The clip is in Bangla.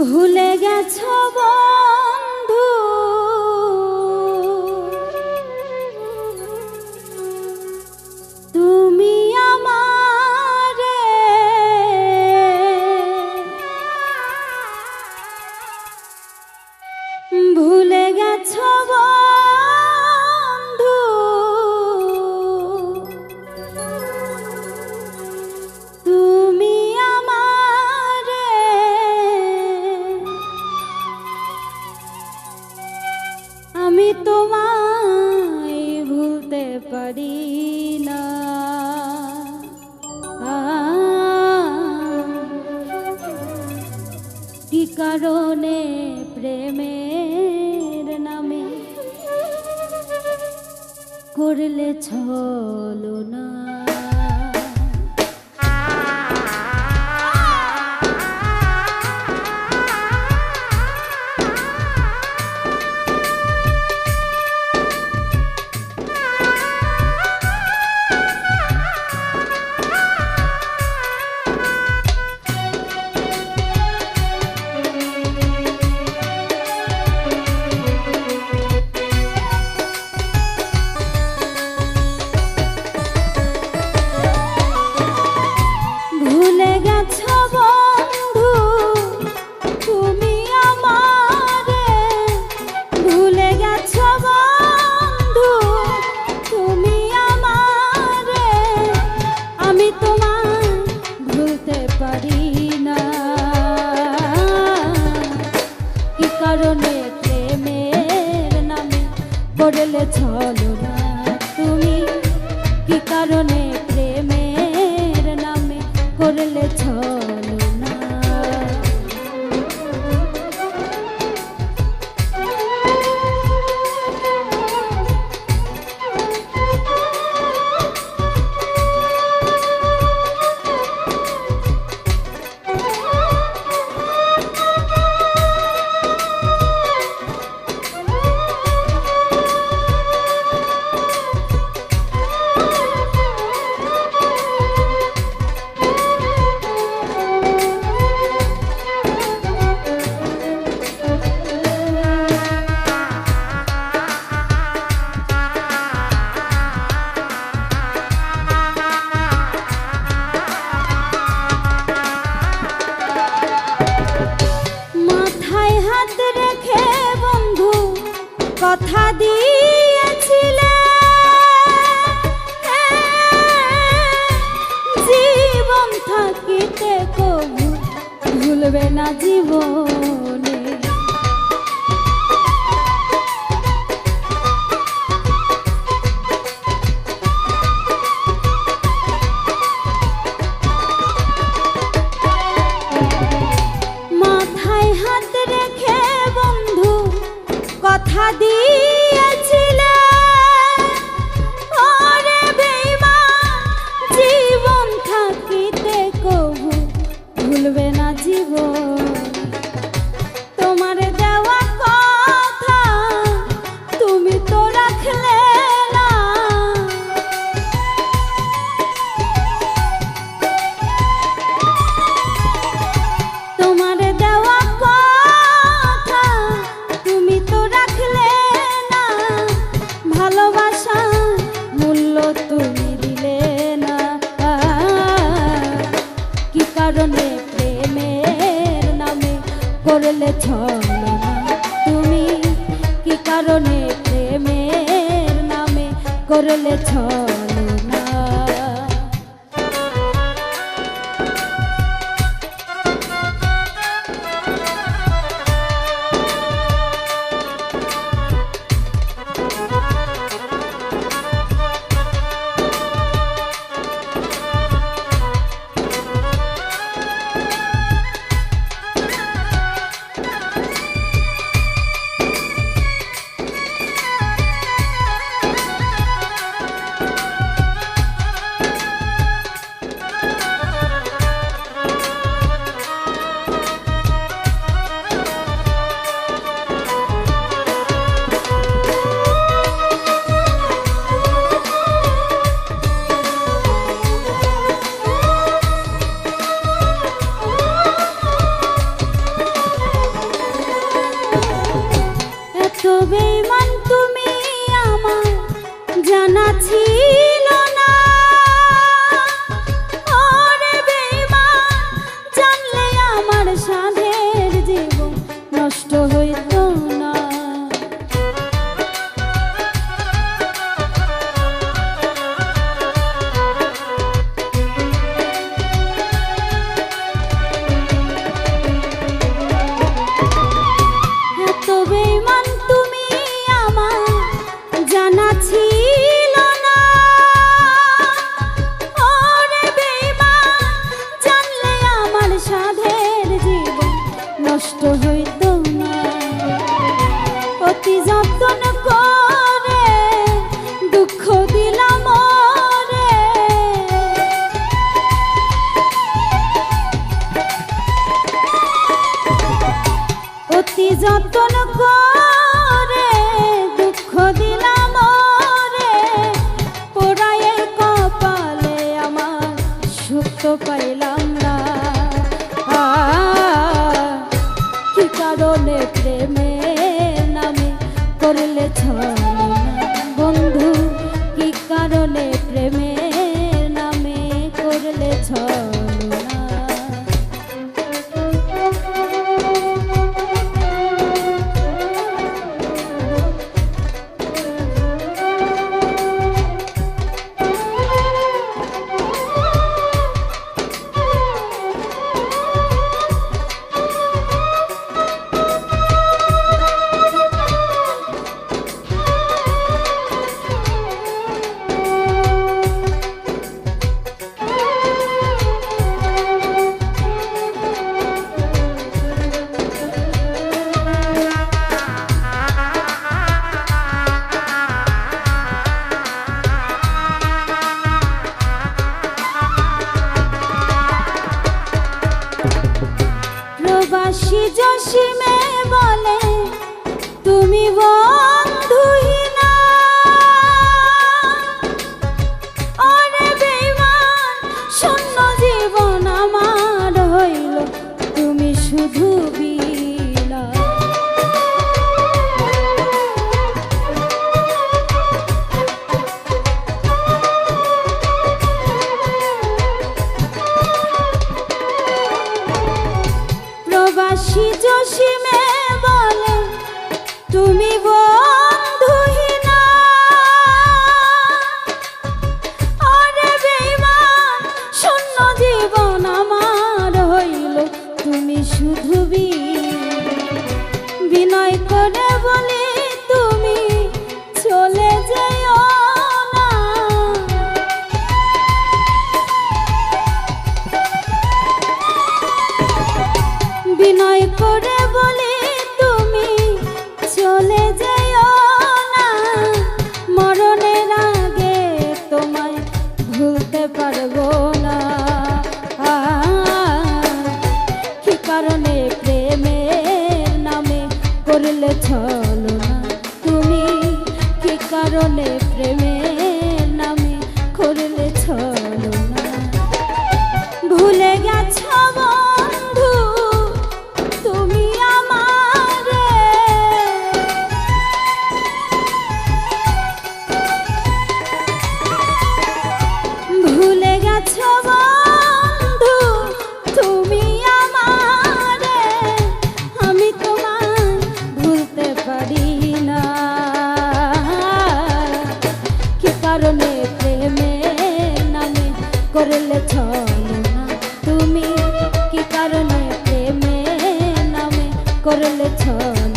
ভুলে গেছ করলে ছলনা। কথা দিয়েছিলে। হ্যাঁ, জীবন থাকিতে কবু ভুলবে না জীবন। দেখা দিয়ে করলে ছয় তবে নয়নে প্রেমের নামে করলে ছয় হাসি জসিমে বলে তুমি বল হাসি মে বলে তুমি भूल गया করলে ছয়